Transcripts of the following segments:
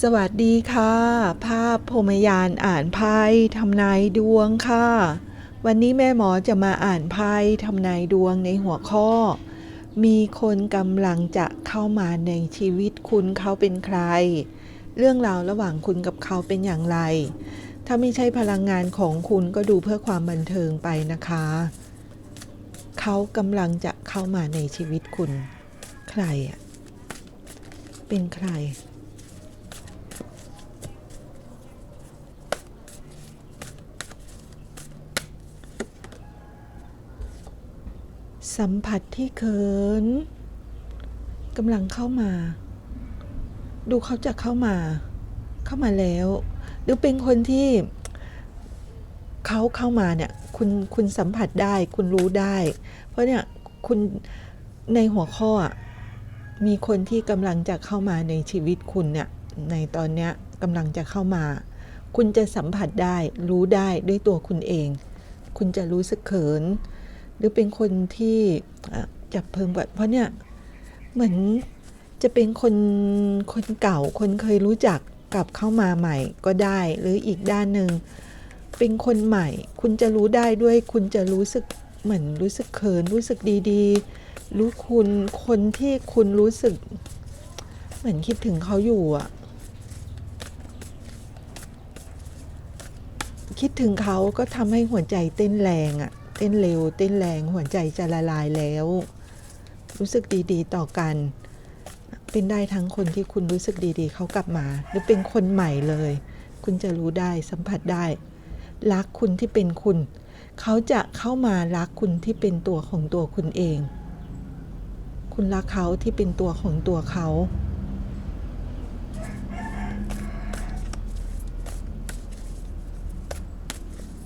สวัสดีค่ะ ภาพพรมยานอ่านไพ่ทำนายดวงค่ะ วันนี้แม่หมอจะมาอ่านไพ่ทำนายดวงในหัวข้อ มีคนกำลังจะเข้ามาในชีวิตคุณเขาเป็นใคร เรื่องราวระหว่างคุณกับเขาเป็นอย่างไร ถ้าไม่ใช่พลังงานของคุณก็ดูเพื่อความบันเทิงไปนะคะ เขากำลังจะเข้ามาในชีวิตคุณ ใครอะเป็นใคร สัมผัสที่เขินกำลังเข้ามา ดูเขาจะเข้ามา เข้ามาแล้ว หรือเป็นคนที่เขาเข้ามาเนี่ยคุณคุณสัมผัสได้คุณรู้ได้ เพราะเนี่ยคุณในหัวข้อมีคนที่กำลังจะเข้ามาในชีวิตคุณเนี่ยในตอนเนี้ยกำลังจะเข้ามา คุณจะสัมผัสได้รู้ได้ด้วยตัวคุณเอง คุณจะรู้สึกเขิน รือเป็นคนที่จับเพิ่มแบบเพราะเนี่ยเหมือนจะเป็นคนคนเก่าคนเคยรู้จักกลับเข้ามาใหม่ก็ได้ หรืออีกด้านหนึ่งเป็นคนใหม่ คุณจะรู้ได้ด้วย คุณจะรู้สึกเหมือนรู้สึกเขินรู้สึกดีๆ รู้คุณคนที่คุณรู้สึก เหมือนคิดถึงเขาอยู่อะคิดถึงเขาก็ทำให้หัวใจเต้นแรงอะเต้นเร็ว เต้นแรงหัวใจจะละลายแล้ว รู้สึกดีๆ ต่อกัน เป็นได้ทั้งคนที่คุณรู้สึกดีๆ เขากลับมา หรือเป็นคนใหม่เลย คุณจะรู้ได้สัมผัสได้ รักคุณที่เป็นคุณ เขาจะเข้ามารักคุณที่เป็นตัวของตัวคุณเอง คุณรักเขาที่เป็นตัวของตัวเขา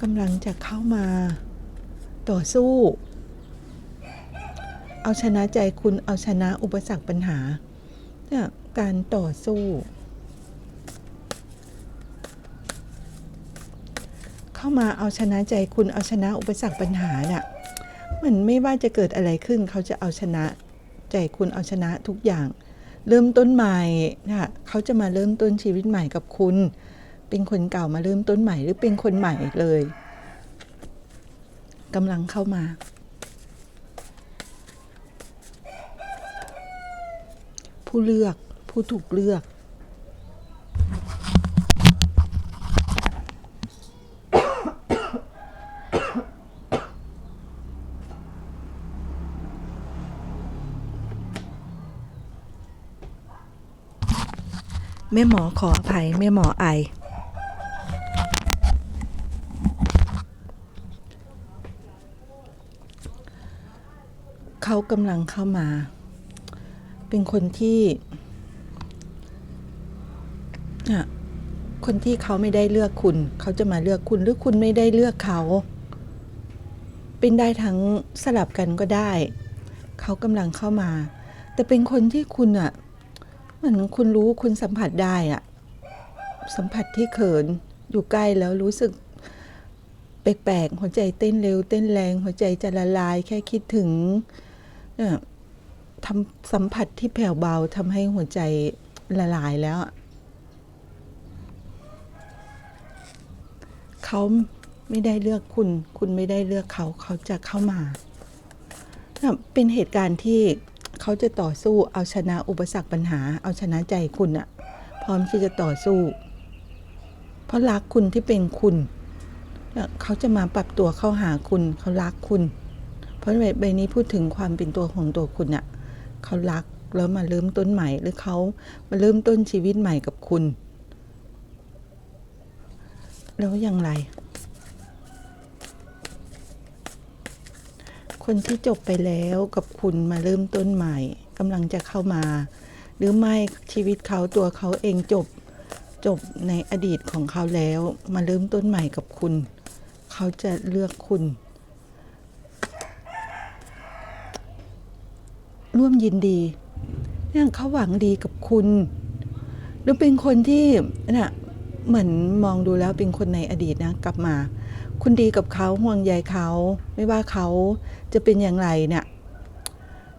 กำลังจะเข้ามา ต่อสู้ เอาชนะใจคุณเอาชนะอุปสรรคปัญหาเนี่ยการต่อสู้ เข้ามาเอาชนะใจคุณเอาชนะอุปสรรคปัญหาน่ะมันไม่ว่าจะเกิดอะไรขึ้นเขาจะเอาชนะใจคุณเอาชนะทุกอย่าง เริ่มต้นใหม่นะเขาจะมาเริ่มต้นชีวิตใหม่กับคุณ เป็นคนเก่ามาเริ่มต้นใหม่หรือเป็นคนใหม่เลย กำลังเข้ามา ผู้เลือกผู้ถูกเลือก แม่หมอขออภัย แม่หมอไอ เขากำลังเข้ามา เป็นคนที่อะคนที่เขาไม่ได้เลือกคุณ เขาจะมาเลือกคุณหรือคุณไม่ได้เลือกเขา เป็นได้ทั้งสลับกันก็ได้ เขากำลังเข้ามา แต่เป็นคนที่คุณอะเหมือนคุณรู้คุณสัมผัสได้อะสัมผัสที่เขินอยู่ใกล้แล้วรู้สึกแปลกๆหัวใจเต้นเร็วเต้นแรง หัวใจจะละลายแค่คิดถึง ทำสัมผัสที่แผ่วเบาทำให้หัวใจละลายแล้ว เขาไม่ได้เลือกคุณ คุณไม่ได้เลือกเขา เขาจะเข้ามา เป็นเหตุการณ์ที่เขาจะต่อสู้ เอาชนะอุปสรรคปัญหา เอาชนะใจคุณอะพร้อมที่จะต่อสู้ เพราะรักคุณที่เป็นคุณ เขาจะมาปรับตัวเข้าหาคุณ เขารักคุณ ราะใบใบนี้พูดถึงความเป็นตัวของตัวคุณอะเขารักแล้วมาเริ่มต้นใหม่ หรือเขามาเริ่มต้นชีวิตใหม่กับคุณ แล้วอย่างไร คนที่จบไปแล้วกับคุณมาเริ่มต้นใหม่กำลังจะเข้ามา หรือไม่ชีวิตเขาตัวเขาเองจบจบในอดีตของเขาแล้วมาเริ่มต้นใหม่กับคุณ เขาจะเลือกคุณ ร่วมยินดีเนี่ยเขาหวังดีกับคุณ หรือเป็นคนที่น่ะเหมือนมองดูแล้วเป็นคนในอดีตนะกลับมา คุณดีกับเขาห่วงใยเขาไม่ว่าเขาจะเป็นอย่างไรเนี่ย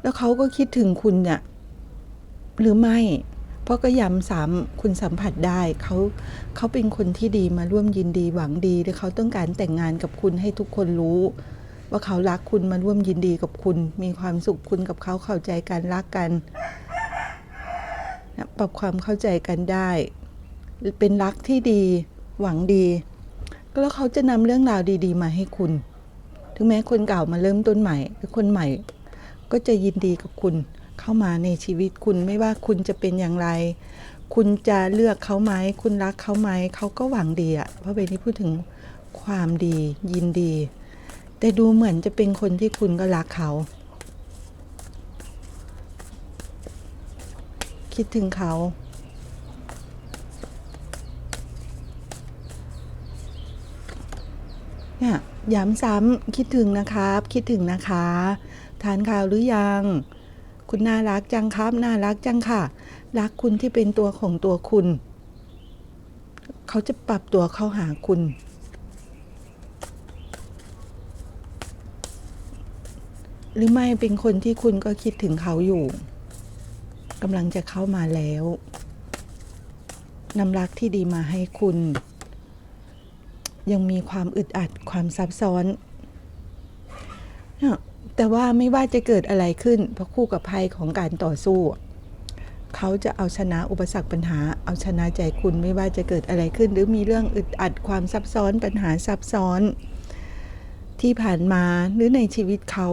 แล้วเขาก็คิดถึงคุณเนี่ยหรือไม่ เพราะก็ย้ำซ้ำคุณสัมผัสได้เขาเขาเป็นคนที่ดีมาร่วมยินดีหวังดีและเขาต้องการแต่งงานกับคุณให้ทุกคนรู้ ว่าเขารักคุณมาร่วมยินดีกับคุณ มีความสุขคุณกับเขาเข้าใจกันรักกันนะปรับความเข้าใจกันได้ เป็นรักที่ดีหวังดีก็แล้วเขาจะนำเรื่องราวดี ๆ มาให้คุณ ถึงแม้คนเก่ามาเริ่มต้นใหม่หรือคนใหม่ ก็จะยินดีกับคุณเข้ามาในชีวิตคุณไม่ว่าคุณจะเป็นอย่างไร คุณจะเลือกเขาไหม คุณรักเขาไหม เขาก็หวังดีอะเพราะเบนี่พูดถึงความดียินดี แต่ดูเหมือนจะเป็นคนที่คุณก็รักเขา คิดถึงเขา เนี่ยย้ำซ้ำคิดถึงนะครับ คิดถึงนะคะ ทานข้าวหรือยัง คุณน่ารักจังครับ น่ารักจังค่ะ รักคุณที่เป็นตัวของตัวคุณ เขาจะปรับตัวเข้าหาคุณ หรือไม่เป็นคนที่คุณก็คิดถึงเขาอยู่กำลังจะเข้ามาแล้วนำรักที่ดีมาให้คุณ ยังมีความอึดอัดความซับซ้อน แต่ว่าไม่ว่าจะเกิดอะไรขึ้นเพราะคู่กับภัยของการต่อสู้ เขาจะเอาชนะอุปสรรคปัญหา เอาชนะใจคุณไม่ว่าจะเกิดอะไรขึ้น หรือมีเรื่องอึดอัดความซับซ้อนปัญหาซับซ้อน ที่ผ่านมาหรือในชีวิตเขา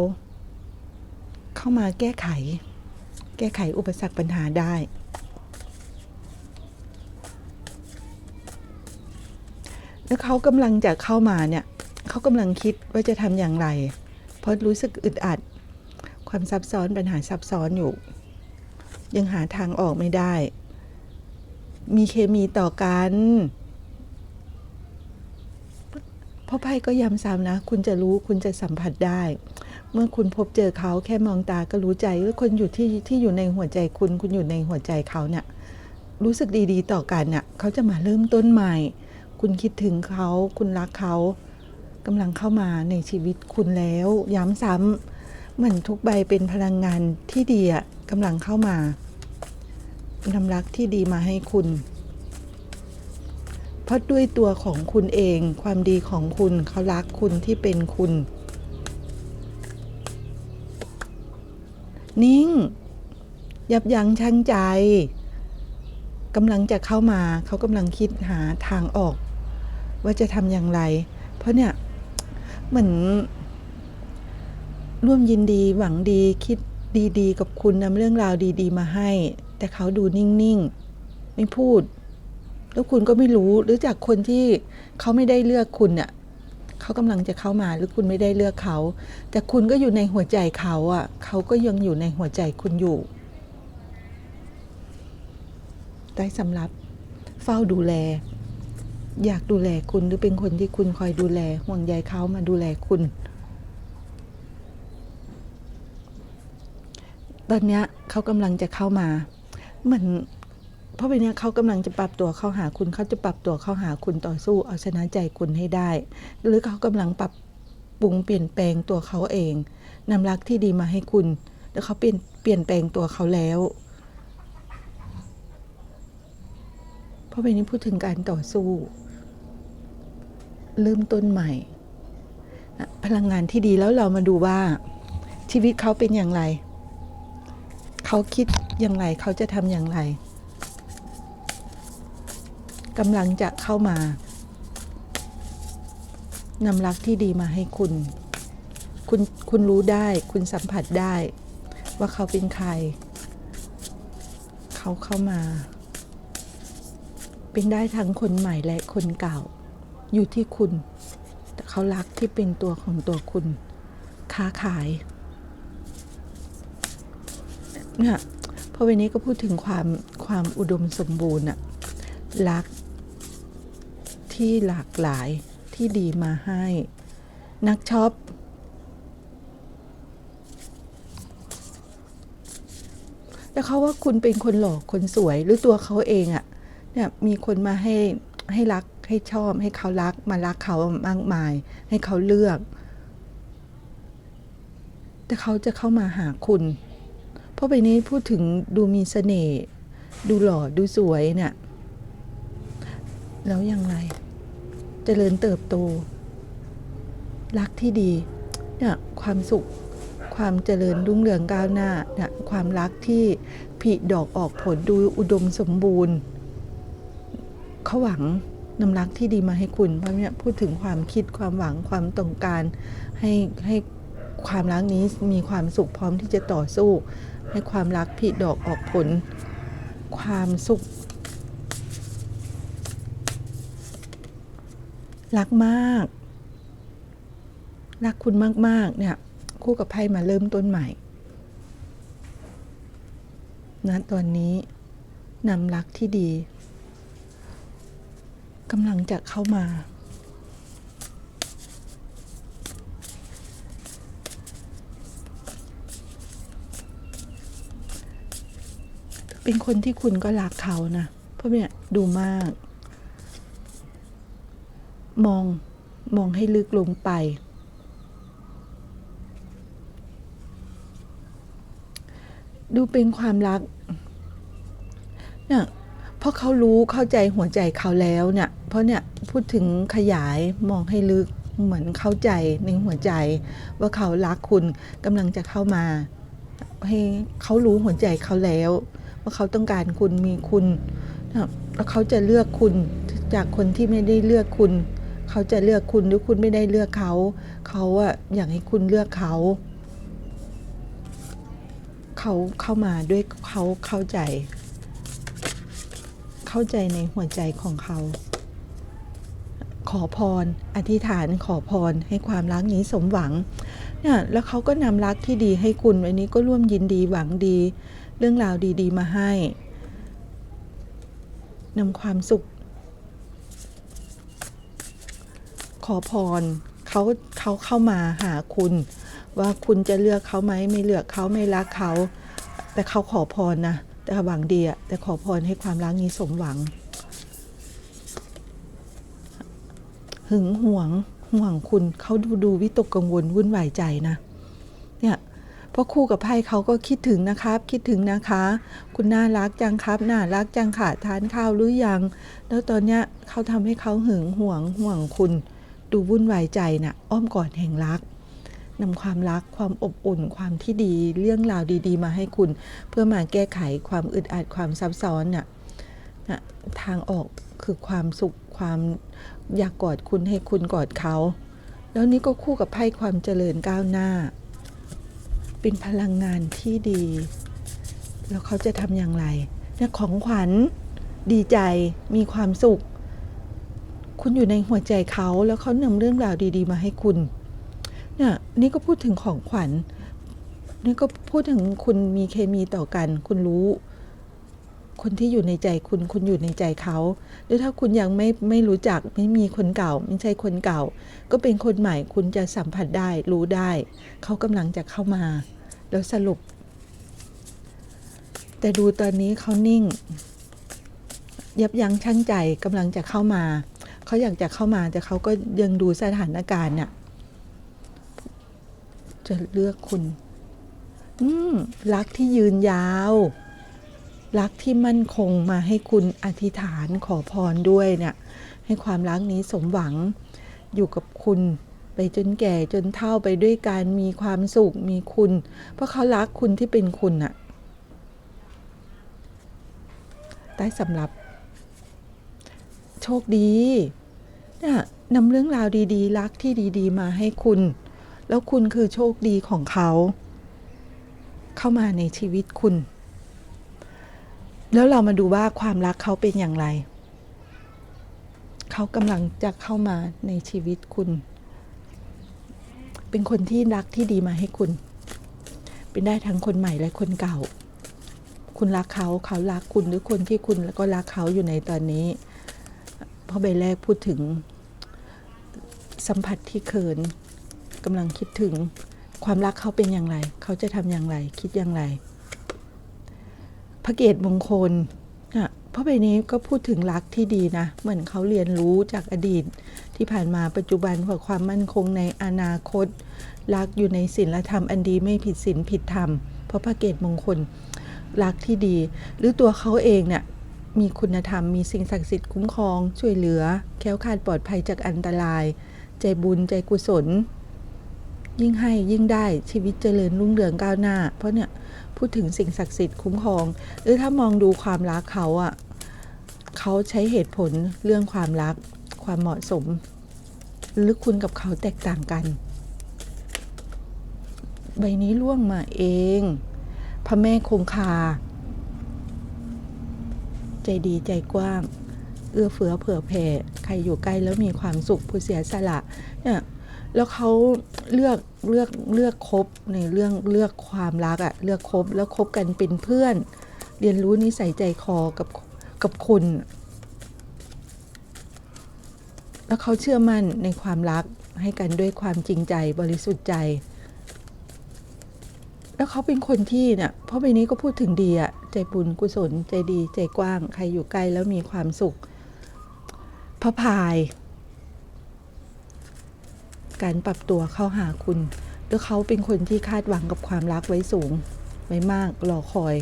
เข้ามาแก้ไข แก้ไขอุปสรรคปัญหาได้ แล้วเขากำลังจะเข้ามาเนี่ยเขากำลังคิดว่าจะทำอย่างไร เพราะรู้สึกอึดอัด ความซับซ้อนปัญหาซับซ้อนอยู่ ยังหาทางออกไม่ได้ มีเคมีต่อกันพราะไพ่ก็ย้ำซ้ำนะ คุณจะรู้คุณจะสัมผัสได้ เมื่อคุณพบเจอเขาแค่มองตาก็รู้ใจว่าคนอยู่ที่ที่อยู่ในหัวใจคุณ คุณอยู่ในหัวใจเขาเนี่ยรู้สึกดีๆ ต่อกันเนี่ยเขาจะมาเริ่มต้นใหม่ คุณคิดถึงเขา คุณรักเขากำลังเข้ามาในชีวิตคุณแล้ว ย้ำซ้ำเหมือนทุกใบเป็นพลังงานที่ดีอะกำลังเข้ามานำรักที่ดีมาให้คุณ เพราะด้วยตัวของคุณเอง ความดีของคุณเขารักคุณที่เป็นคุณ นิ่ง ยับยั้งชั่งใจกำลังจะเข้ามาเขากำลังคิดหาทางออก ว่าจะทำอย่างไร เพราะเนี่ยเหมือน ร่วมยินดีหวังดีคิดดีๆ กับคุณนำเรื่องราวดีๆ มาให้ แต่เขาดูนิ่งๆ ไม่พูด แล้วคุณก็ไม่รู้หรือจากคนที่เขาไม่ได้เลือกคุณเนี่ย เขากำลังจะเข้ามาหรือคุณไม่ได้เลือกเขา แต่คุณก็อยู่ในหัวใจเขาอะเขาก็ยังอยู่ในหัวใจคุณอยู่ ได้สำรับเฝ้าดูแล อยากดูแลคุณหรือเป็นคนที่คุณคอยดูแลห่วงใยเขามาดูแลคุณ ตอนเนี้ยเขากำลังจะเข้ามา เหมือน เพราะเป็นนี้เขากำลังจะปรับตัวเข้าหาคุณเขาจะปรับตัวเข้าหาคุณต่อสู้เอาชนะใจคุณให้ได้ หรือเขากำลังปรับปรุงเปลี่ยนแปลงตัวเขาเองนำรักที่ดีมาให้คุณ แล้วเขาเปลี่ยนเปลี่ยนแปลงตัวเขาแล้วเพราะเป็นนี้พูดถึงการต่อสู้ เริ่มต้นใหม่ พลังงานที่ดีแล้วเรามาดูว่า ชีวิตเขาเป็นอย่างไร เขาคิดอย่างไรเขาจะทำอย่างไร กำลังจะเข้ามานำรักที่ดีมาให้คุณ คุณ คุณรู้ได้ คุณสัมผัสได้ ว่าเขาเป็นใคร เขาเข้ามา เป็นได้ทั้งคนใหม่และคนเก่า อยู่ที่คุณ แต่เขารักที่เป็นตัวของตัวคุณ ค้าขาย เนี่ยพราะวันนี้ก็พูดถึงความความอุดมสมบูรณ์อะรัก ที่หลากหลายที่ดีมาให้ นักช็อปแล้วเขาว่าคุณเป็นคนหล่อคนสวยหรือตัวเขาเองอะเนี่ยมีคนมาให้ให้รักให้ชอบ ให้เขารักมารักเขามากมาย ให้เขาเลือก แต่เขาจะเข้ามาหาคุณ เพราะใบนี้พูดถึงดูมีเสน่ห์ดูหล่อดูสวยเนี่ยแล้วยังไง เจริญเติบโต รักที่ดีเนี่ยความสุข ความเจริญรุ่งเรืองก้าวหน้าเนี่ยความรักที่ผลิดอกออกผลดูอุดมสมบูรณ์เขาหวังนำรักที่ดีมาให้คุณเพราะเนี่ยพูดถึงความคิดความหวังความต้องการให้ให้ความรักนี้มีความสุขพร้อมที่จะต่อสู้ ให้ความรักผลิดอกออกผล ความสุข รักมาก รักคุณมาก ๆ เนี่ย คู่กับไพ่มาเริ่มต้นใหม่นะตอนนี้นำรักที่ดีกำลังจะเข้ามา เป็นคนที่คุณก็รักเขานะ เพราะเนี่ยดูมาก มองมองให้ลึกลงไป ดูเป็นความรักเนี่ยเพราะเขารู้เข้าใจหัวใจเขาแล้วเนี่ย เพราะเนี่ยพูดถึงขยายมองให้ลึกเหมือนเข้าใจในหัวใจ ว่าเขารักคุณกำลังจะเข้ามา ให้เขารู้หัวใจเขาแล้ว ว่าเขาต้องการคุณมีคุณแล้วเขาจะเลือกคุณจากคนที่ไม่ได้เลือกคุณ เขาจะเลือกคุณหรือคุณไม่ได้เลือกเขา เขาอะอยากให้คุณเลือกเขา เขาเข้ามาด้วยเขาเข้าใจ เข้าใจในหัวใจของเขา ขอพร อธิษฐานขอพรให้ความรักนี้สมหวังเนี่ยแล้วเขาก็นำรักที่ดีให้คุณวันนี้ก็ร่วมยินดีหวังดี เรื่องราวดี ๆ มาให้นำความสุข ขอพรเขาเขาเข้ามาหาคุณ ว่าคุณจะเลือกเขาไหมไม่เลือกเขาไม่รักเขา แต่เขาขอพรนะแต่หวังดีอะแต่ขอพรให้ความรักนี้สมหวัง หึงหวงห่วงคุณเขาดูดูวิตกกังวลวุ่นวายใจนะเนี่ยพราะคู่กับไพ่เขาก็คิดถึงนะครับ คิดถึงนะคะ คุณน่ารักจังครับน่ารักจังค่ะทานข้าวหรือยัง แล้วตอนเนี้ยเขาทำให้เขาหึงหวงห่วงคุณ ดูวุ่นวายใจนะ่ะอ้อมกอดแห่งรักนำความรักความอบอุ่นความที่ดีเรื่องราวดี ๆ มาให้คุณ เพื่อมาแก้ไขความอึดอัดความซับซ้อนน่ะนะทางออกคือความสุขความอยากกอดคุณให้คุณกอดเขา แล้วนี่ก็คู่กับไพ่ความเจริญก้าวหน้า เป็นพลังงานที่ดี แล้วเขาจะทำอย่างไรเนี่ยของขวัญดีใจมีความสุข คุณอยู่ในหัวใจเขาแล้วเขานำเรื่องราวดี ๆ มาให้คุณเนี่ยนี่ก็พูดถึงของขวัญนี่ก็พูดถึงคุณมีเคมีต่อกัน คุณรู้ คนที่อยู่ในใจคุณ คุณอยู่ในใจเขาหรือถ้าคุณยังไม่ไม่รู้จักไม่มีคนเก่า ไม่ใช่คนเก่า ก็เป็นคนใหม่คุณจะสัมผัสได้รู้ได้ เขากำลังจะเข้ามา แล้วสรุป แต่ดูตอนนี้เขานิ่ง ยับยั้งชั่งใจกำลังจะเข้ามา เขาอยากจะเข้ามาแต่เขาก็ยังดูสถานการณ์น่ะ จะเลือกคุณ อืมรักที่ยืนยาว รักที่มั่นคงมาให้คุณอธิษฐานขอพรด้วยเนี่ย ให้ความรักนี้สมหวังอยู่กับคุณไปจนแก่จนเฒ่าไปด้วยการมีความสุขมีคุณ เพราะเขารักคุณที่เป็นคุณอะได้สำหรับ โชคดีนี่ยนำเรื่องราวดีๆ รักที่ดีๆ มาให้คุณ แล้วคุณคือโชคดีของเขา เข้ามาในชีวิตคุณ แล้วเรามาดูว่าความรักเขาเป็นอย่างไร เขากำลังจะเข้ามาในชีวิตคุณ เป็นคนที่รักที่ดีมาให้คุณ เป็นได้ทั้งคนใหม่และคนเก่า คุณรักเขาเขารักคุณหรือคนที่คุณแล้วก็รักเขาอยู่ในตอนนี้ ราะใบแรกพูดถึง สัมผัสที่เขินกำลังคิดถึงความรักเขาเป็นอย่างไร เขาจะทำอย่างไร คิดอย่างไร พระเกตมงคลอะเพราะใบนี้ก็พูดถึงรักที่ดีนะ เหมือนเขาเรียนรู้จากอดีต ที่ผ่านมาปัจจุบันเพื่อความมั่นคงในอนาคต รักอยู่ในศีลธรรมอันดีไม่ผิดศีลผิดธรรม เพราะพระเกตมงคลรักที่ดี หรือตัวเขาเองเนี่ย มีคุณธรรมมีสิ่งศักดิ์สิทธิ์คุ้มครอง ช่วยเหลือ แค้วคลาดปลอดภัยจากอันตราย ใจบุญใจกุศล ยิ่งให้ยิ่งได้ชีวิตเจริญรุ่งเรืองก้าวหน้า เพราะเนี่ยพูดถึงสิ่งศักดิ์สิทธิ์คุ้มครอง หรือถ้ามองดูความรักเขาอะเขาใช้เหตุผลเรื่องความรัก ความเหมาะสม หรือคุณกับเขาแตกต่างกัน ใบนี้ล่วงมาเอง พระแม่คงคา ใจดีใจกว้าง เอื้อเฟื้อเผื่อแผ่ใครอยู่ใกล้แล้วมีความสุขผู้เสียสละเนี่ยแล้วเขาเลือกเลือกเลือกคบในเรื่องเลือกความรักอะเลือกคบแล้วคบกันเป็นเพื่อน เรียนรู้นิสัยใจคอกับกับคุณ แล้วเขาเชื่อมั่นในความรักให้กันด้วยความจริงใจบริสุทธิ์ใจ แล้วเขาเป็นคนที่เนี่ยเพราะใบนี้ก็พูดถึงดีอะใจบุญกุศลใจดีใจกว้าง ใครอยู่ใกล้แล้วมีความสุขพระพาย การปรับตัวเข้าหาคุณ แล้วเขาเป็นคนที่คาดหวังกับความรักไว้สูง ไว้มากรอคอย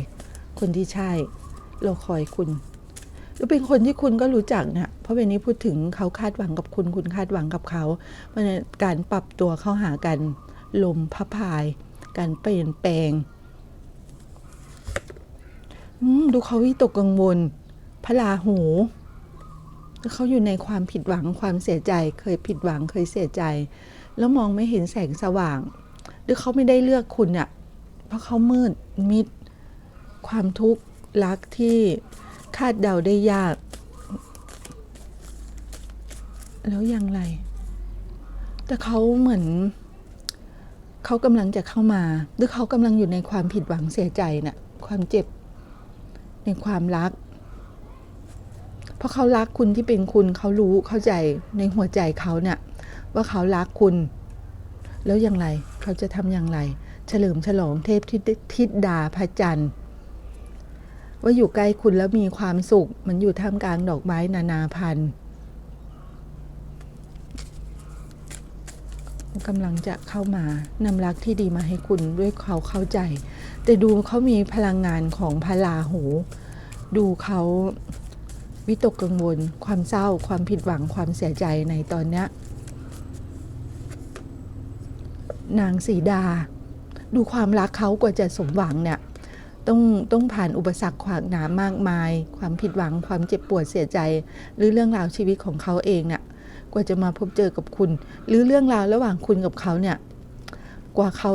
คนที่ใช่รอคอยคุณแล้วเป็นคนที่คุณก็รู้จักเนี่ยเพราะเวลานี้พูดถึงเขาคาดหวังกับคุณ คุณคาดหวังกับเขาเพราะฉะนั้นการปรับตัวเข้าหากัน ลมพระพาย การเปลี่ยนแปลงดูเขาวิตกกังวล พระราหูเขาอยู่ในความผิดหวังความเสียใจ เคยผิดหวังเคยเสียใจ แล้วมองไม่เห็นแสงสว่าง หรือเขาไม่ได้เลือกคุณเนี่ยเพราะเขามืดมิด ความทุกข์รักที่คาดเดาได้ยาก แล้วอย่างไร แต่เขาเหมือน เขากำลังจะเข้ามา หรือเขากำลังอยู่ในความผิดหวังเสียใจน่ะความเจ็บในความรัก เพราะเขารักคุณที่เป็นคุณเขารู้เข้าใจในหัวใจเขาเนี่ยว่าเขารักคุณ แล้วอย่างไรเขาจะทำอย่างไร เฉลิมฉลองเทพทิศทิศดาพระจันทร์ว่าอยู่ใกล้คุณแล้วมีความสุข มันอยู่ท่ามกลางดอกไม้นานาพันธุ์ กำลังจะเข้ามานำรักที่ดีมาให้คุณด้วยเขาเข้าใจ แต่ดูเขามีพลังงานของพลาหู ดูเขาวิตกกังวล ความเศร้า ความผิดหวังความเสียใจในตอนนี้นางสีดา ดูความรักเขากว่าจะสมหวังเนี่ยต้องต้องผ่านอุปสรรคขวากหนามมากมาย ความผิดหวังความเจ็บปวดเสียใจ หรือเรื่องราวชีวิตของเขาเองเนี่ย กว่าจะมาพบเจอกับคุณ หรือเรื่องราวระหว่างคุณกับเขาเนี่ยกว่าเขา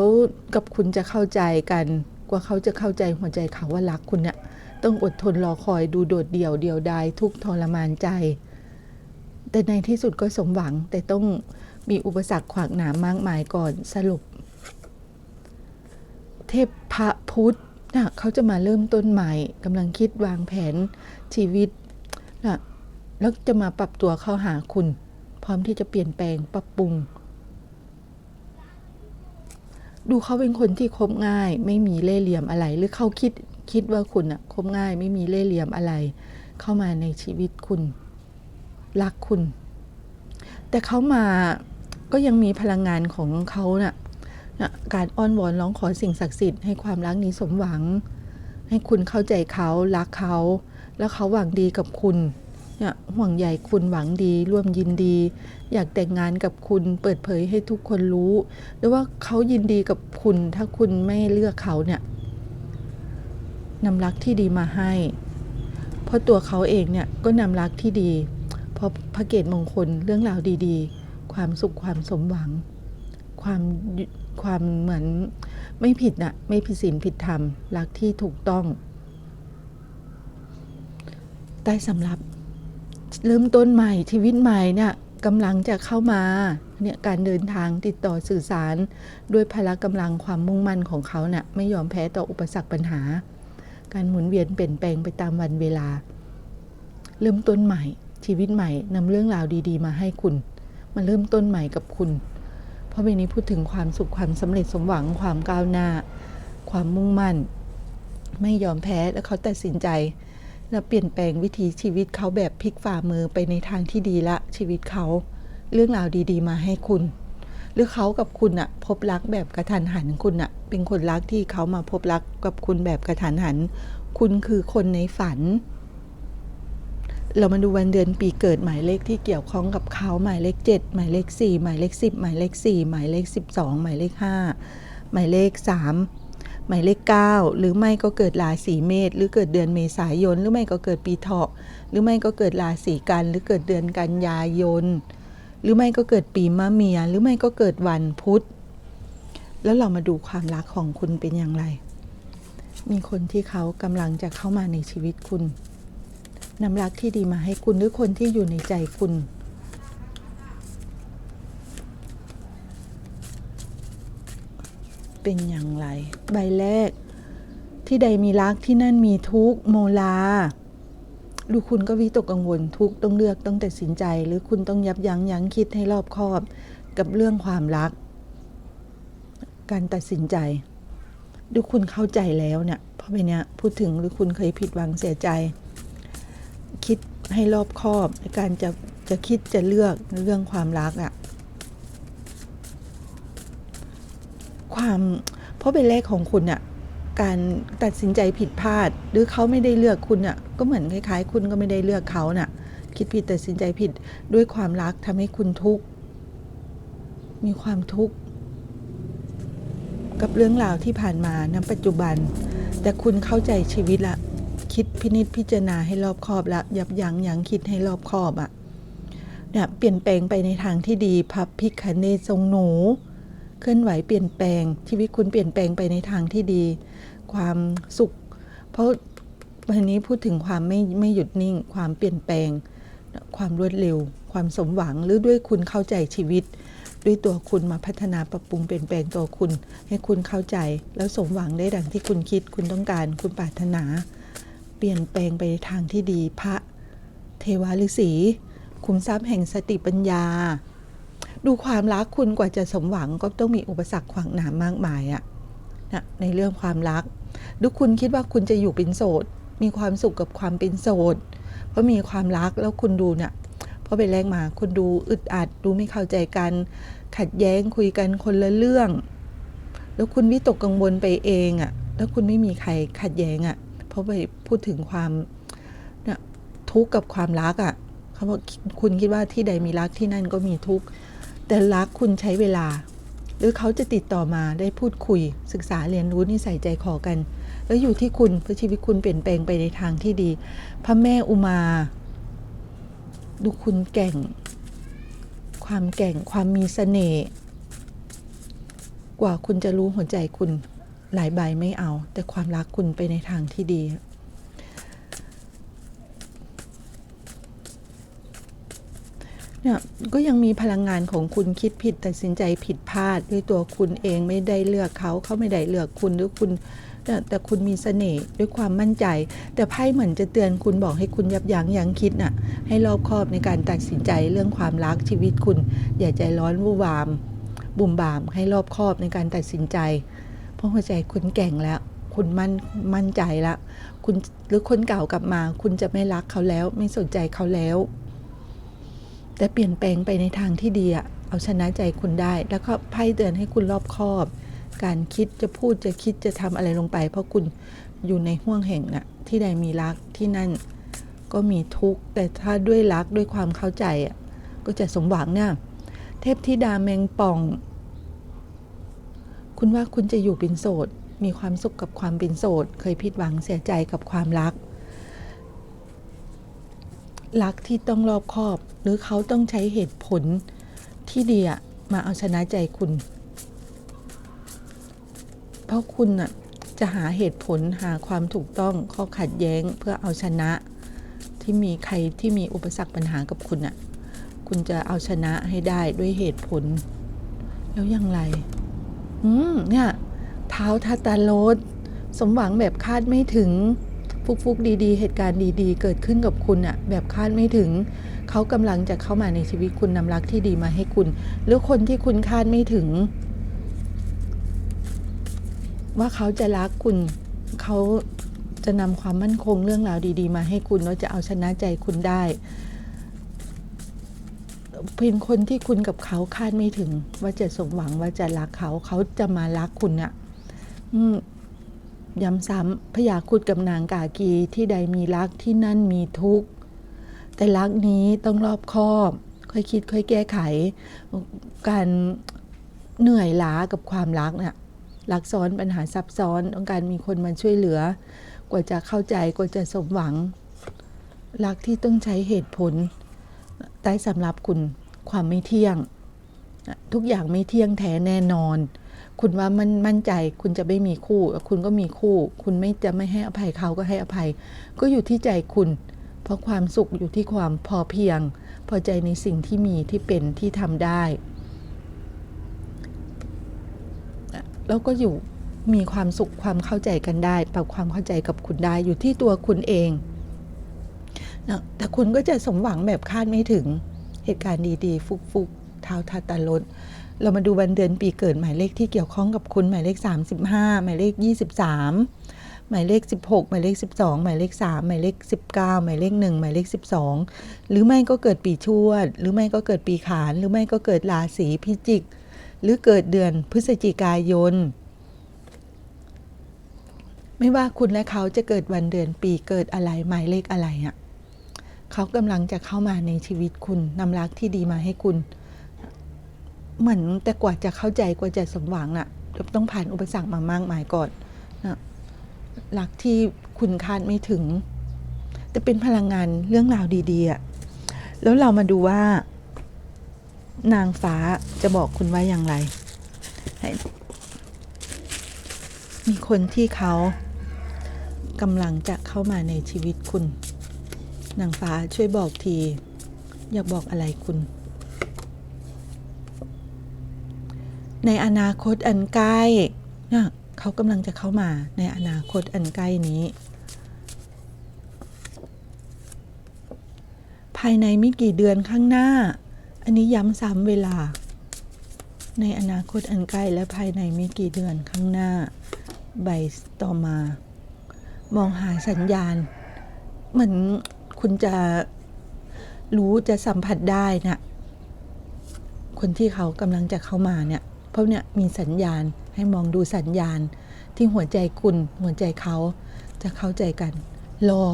กับคุณจะเข้าใจกัน กว่าเขาจะเข้าใจหัวใจเขาว่ารักคุณเนี่ยต้องอดทนรอคอยดูโดดเดี่ยวเดียวดายทุกทรมานใจ แต่ในที่สุดก็สมหวัง แต่ต้องมีอุปสรรคขวากหนามมากมายก่อนสรุป เทพพระพุทธนะเขาจะมาเริ่มต้นใหม่กำลังคิดวางแผนชีวิตนะแล้วจะมาปรับตัวเข้าหาคุณ ร้อมที่จะเปลี่ยนแปลงปรับปรุง ดูเขาเป็นคนที่คบง่าย ไม่มีเล่ห์เหลี่ยมอะไร หรือเขาคิดคิดว่าคุณอะคบง่าย ไม่มีเล่ห์เหลี่ยมอะไร เข้ามาในชีวิตคุณ รักคุณ แต่เขามาก็ยังมีพลังงานของเขาน่ะนะการอ้อนวอนร้องขอสิ่งศักดิ์สิทธิ์ให้ความรักนี้สมหวัง ให้คุณเข้าใจเขารักเขา แล้วเขาหวังดีกับคุณ เนี่ยห่วงใยคุณหวังดีร่วมยินดี อยากแต่งงานกับคุณเปิดเผยให้ทุกคนรู้หรือว่าเขายินดีกับคุณถ้าคุณไม่เลือกเขาเนี่ยนำรักที่ดีมาให้ เพราะตัวเขาเองเนี่ยก็นำรักที่ดี เพราะพระเกตมงคลเรื่องราวดีๆ ความสุขความสมหวัง ความความเหมือนไม่ผิดนะไม่ผิดศีลผิดธรรมรักที่ถูกต้อง ใต้สำรับ เริ่มต้นใหม่ชีวิตใหม่เนี่ยกำลังจะเข้ามาเนี่ยการเดินทางติดต่อสื่อสาร ด้วยพละกำลังความมุ่งมั่นของเขาเนี่ยไม่ยอมแพ้ต่ออุปสรรคปัญหา การหมุนเวียนเปลี่ยนแปลงไปตามวันเวลา เริ่มต้นใหม่ ชีวิตใหม่นำเรื่องราวดี ๆ มาให้คุณมาเริ่มต้นใหม่กับคุณ เพราะเวนี้พูดถึงความสุขความสำเร็จสมหวังความก้าวหน้า ความมุ่งมั่น ไม่ยอมแพ้แล้วเขาตัดสินใจ และเปลี่ยนแปลงวิถีชีวิตเขาแบบพลิกฝ่ามือไปในทางที่ดีละชีวิตเขา เรื่องราวดีๆ มาให้คุณ หรือเขากับคุณอะพบรักแบบกระทันหันคุณอะเป็นคนรักที่เขามาพบรักกับคุณแบบกระทันหัน คุณคือคนในฝัน เรามาดูวันเดือนปีเกิดหมายเลขที่เกี่ยวข้องกับเขาหมายเลขเจ็ดหมายเลขสี่หมายเลขสิบหมายเลขสี่หมายเลขสิบสองหมายเลขห้าหมายเลขสาม หมายเลขเก้าหรือไม่ก็เกิดราศีเมษหรือเกิดเดือนเมษายน หรือไม่ก็เกิดปีเถาะ หรือไม่ก็เกิดราศีกัน หรือเกิดเดือนกันยายน หรือไม่ก็เกิดปีมะเมีย หรือไม่ก็เกิดวันพุธ แล้วเรามาดูความรักของคุณเป็นอย่างไร มีคนที่เขากำลังจะเข้ามาในชีวิตคุณนำรักที่ดีมาให้คุณหรือคนที่อยู่ในใจคุณ เป็นอย่างไร ใบแรก ที่ใดมีรักที่นั่นมีทุกโมลาดูคุณก็วิตกกังวลทุกต้องเลือกต้องตัดสินใจ หรือคุณต้องยับยั้งยั้งคิดให้รอบคอบ กับเรื่องความรัก การตัดสินใจดูคุณเข้าใจแล้วเนี่ยพราะไปเนี้ยพูดถึงหรือคุณเคยผิดหวังเสียใจ คิดให้รอบคอบในการจะจะคิดจะเลือกเรื่องความรักอะ ความเพราะเป็นเลขของคุณอะการตัดสินใจผิดพลาด หรือเขาไม่ได้เลือกคุณอะก็เหมือนคล้ายๆ คุณก็ไม่ได้เลือกเขาน่ะ คิดผิดตัดสินใจผิดด้วยความรักทำให้คุณทุกข์มีความทุกข์กับเรื่องราวที่ผ่านมาณปัจจุบัน แต่คุณเข้าใจชีวิตละ คิดพินิจพิจารณาให้รอบคอบละยับยั้งยั้งคิดให้รอบคอบอะเนี่ยเปลี่ยนแปลงไปในทางที่ดีพับพิคเนศทรงหนู เคลื่อนไหวเปลี่ยนแปลง ชีวิตคุณเปลี่ยนแปลงไปในทางที่ดี ความสุข เพราะวันนี้พูดถึงความไม่ไม่หยุดนิ่ง ความเปลี่ยนแปลง ความรวดเร็ว ความสมหวังหรือด้วยคุณเข้าใจชีวิต ด้วยตัวคุณมาพัฒนาปรับปรุงเปลี่ยนแปลงตัวคุณ ให้คุณเข้าใจแล้วสมหวังได้ดังที่คุณคิด คุณต้องการ คุณปรารถนา เปลี่ยนแปลงไปในทางที่ดี พระ เทวาฤาษีคุมทรัพย์แห่งสติปัญญา ดูความรักคุณกว่าจะสมหวังก็ต้องมีอุปสรรคขวางหนามมากมายอะนะในเรื่องความรักหรือคุณคิดว่าคุณจะอยู่เป็นโสด มีความสุขกับความเป็นโสด เพราะมีความรักแล้วคุณดูเนี่ยเพราะไปแรงมาคุณดูอึดอัดดูไม่เข้าใจกัน ขัดแย้งคุยกันคนละเรื่อง แล้วคุณวิตกกังวลไปเองอะ่ะ แล้วคุณไม่มีใครขัดแย้งอะ่ะ เพราะไปพูดถึงความเนี่ยทุกข์กับความรักอะ่ะเขาบอกคุณคิดว่าที่ใดมีรักที่นั่นก็มีทุกข์ แต่รักคุณใช้เวลา หรือเขาจะติดต่อมาได้พูดคุย ศึกษาเรียนรู้นิสัยใจคอกัน แล้วอยู่ที่คุณเพราะชีวิตคุณเปลี่ยนแปลงไปในทางที่ดี พระแม่อุมา ดูคุณแก่ง ความแก่งความมีเสน่ห์กว่าคุณจะรู้หัวใจคุณหลายใบไม่เอา แต่ความรักคุณไปในทางที่ดี เนี่ยก็ยังมีพลังงานของคุณคิดผิดตัดสินใจผิดพลาดด้วยตัวคุณเองไม่ได้เลือกเขาเขาไม่ได้เลือกคุณหรือคุณแต่คุณมีเสน่ห์ด้วยความมั่นใจ แต่ไพ่เหมือนจะเตือนคุณบอกให้คุณยับยั้งยั้งคิดน่ะ ให้รอบคอบในการตัดสินใจเรื่องความรักชีวิตคุณ อย่าใจร้อนวู่วาม บุ่มบาม ให้รอบคอบในการตัดสินใจ เพราะหัวใจคุณแก่งแล้ว คุณมั่นมั่นใจแล้วคุณหรือคนเก่ากลับมา คุณจะไม่รักเขาแล้ว ไม่สนใจเขาแล้ว แต่เปลี่ยนแปลงไปในทางที่ดีอะเอาชนะใจคุณได้ แล้วก็ไพ่เตือนให้คุณรอบคอบ การคิดจะพูดจะคิดจะทำอะไรลงไป เพราะคุณอยู่ในห่วงแห่งน่ะที่ใดมีรักที่นั่นก็มีทุกข์ แต่ถ้าด้วยรักด้วยความเข้าใจอะก็จะสมหวังเนี่ยเทพธิดาแมงป่อง คุณว่าคุณจะอยู่เป็นโสด มีความสุขกับความเป็นโสด เคยผิดหวังเสียใจกับความรัก รักที่ต้องรอบคอบ หรือเขาต้องใช้เหตุผลที่ดีอะมาเอาชนะใจคุณ เพราะคุณน่ะจะหาเหตุผลหาความถูกต้องข้อขัดแย้งเพื่อเอาชนะที่มีใครที่มีอุปสรรคปัญหากับคุณน่ะคุณจะเอาชนะให้ได้ด้วยเหตุผล แล้วอย่างไร อืมเนี่ยเท้าทาตาโรสสมหวังแบบคาดไม่ถึง ฟุกฟุกๆ ดีๆ เหตุการณ์ดีๆ เกิดขึ้นกับคุณอะแบบคาดไม่ถึง เขากำลังจะเข้ามาในชีวิตคุณนำรักที่ดีมาให้คุณ หรือคนที่คุณคาดไม่ถึง ว่าเขาจะรักคุณเขาจะนำความมั่นคงเรื่องราวดี ๆ มาให้คุณแล้วจะเอาชนะใจคุณได้เป็นคนที่คุณกับเขาคาดไม่ถึง ว่าจะสมหวังว่าจะรักเขาเขาจะมารักคุณเนี่ย ย้ำซ้ำพยาคุดกับนางกากีที่ใดมีรักที่นั่นมีทุกข์ แต่รักนี้ต้องรอบคอบ ค่อยคิด ค่อยแก้ไข การเหนื่อยล้ากับความรักเนี่ยรักซ้อนปัญหาซับซ้อนต้องการมีคนมาช่วยเหลือ กว่าจะเข้าใจกว่าจะสมหวัง รักที่ต้องใช้เหตุผลได้สำหรับคุณความไม่เที่ยง ทุกอย่างไม่เที่ยงแท้แน่นอน คุณว่ามันมั่นใจคุณจะไม่มีคู่ คุณก็มีคู่ คุณไม่จะไม่ให้อภัยเขาก็ให้อภัย ก็อยู่ที่ใจคุณ เพราะความสุขอยู่ที่ความพอเพียง พอใจในสิ่งที่มีที่เป็นที่ทำได้ แล้วก็อยู่มีความสุขความเข้าใจกันได้ ปรับความเข้าใจกับคุณได้อยู่ที่ตัวคุณเองนะแต่คุณก็จะสมหวังแบบคาดไม่ถึงเหตุการณ์ดีๆ ฟุกๆเท้าทาตาลด เรามาดูวันเดือนปีเกิดหมายเลขที่เกี่ยวข้องกับคุณหมายเลข 35 หมายเลข 23 หมายเลข 16 หมายเลข 12 หมายเลข 3 หมายเลข 19 หมายเลข 1 หมายเลข 12 หรือไม่ก็เกิดปีชวด หรือไม่ก็เกิดปีขาน หรือไม่ก็เกิดราศีพิจิก หรือเกิดเดือนพฤศจิกายน ไม่ว่าคุณและเขาจะเกิดวันเดือนปีเกิดอะไรหมายเลขอะไรอะ่ะเขากำลังจะเข้ามาในชีวิตคุณนำรักที่ดีมาให้คุณ เหมือนแต่กว่าจะเข้าใจกว่าจะสมหวังน่ะต้องผ่านอุปสรรคมามากมายก่อนนะรักที่คุณคาดไม่ถึง แต่เป็นพลังงานเรื่องราวดีๆอะแล้วเรามาดูว่า นางฟ้าจะบอกคุณว่าอย่างไร มีคนที่เขากำลังจะเข้ามาในชีวิตคุณ นางฟ้าช่วยบอกที อยากบอกอะไรคุณ ในอนาคตอันใกล้นะเขากำลังจะเข้ามาในอนาคตอันใกล้นี้ ภายในไม่กี่เดือนข้างหน้า อันนี้ย้ำซ้ำเวลา ในอนาคตอันใกล้และภายในไม่กี่เดือนข้างหน้า ใบต่อมา มองหาสัญญาณ เหมือนคุณจะรู้จะสัมผัสได้นะคนที่เขากำลังจะเข้ามาเนี่ย ราะเนี่ยมีสัญญาณให้มองดูสัญญาณ ที่หัวใจคุณหัวใจเขาจะเข้าใจกัน รอ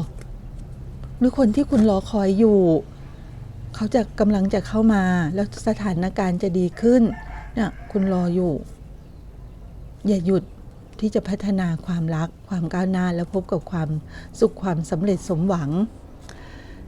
หรือคนที่คุณรอคอยอยู่ เขาจะกำลังจะเข้ามาแล้วสถานการณ์จะดีขึ้นเนี่ยคุณรออยู่ อย่าหยุดที่จะพัฒนาความรักความก้าวหน้าแล้วพบกับความสุขความสำเร็จสมหวัง